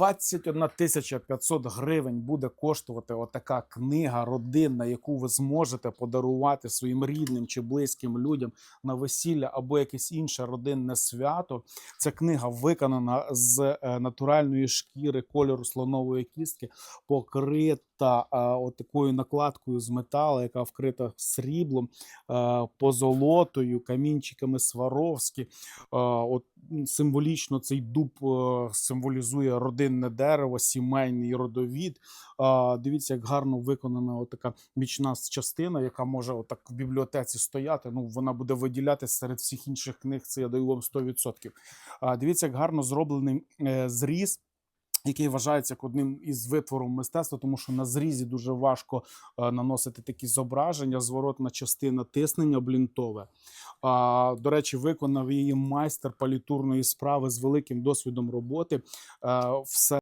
21 тисяча 500 гривень буде коштувати отака книга родинна, яку ви зможете подарувати своїм рідним чи близьким людям на весілля або якесь інше родинне свято. Ця книга виконана з е, натуральної шкіри кольору слонової кістки, покрита е, от такою накладкою з металу, яка вкрита сріблом, е, позолотою, камінчиками Сваровські. От символічно цей дуб е, символізує родинне дерево, сімейний родовід. Дивіться, як гарно виконана така бічна частина, яка може отак в бібліотеці стояти. Ну вона буде виділятися серед всіх інших книг. Це я даю вам 100%. Дивіться, як гарно зроблений е, зріз. Який вважається як одним із витворів мистецтва, тому що на зрізі дуже важко е, наносити такі зображення. Зворотна частина тиснення блінтове. А, до речі, виконав її майстер палітурної справи з великим досвідом роботи. Е, все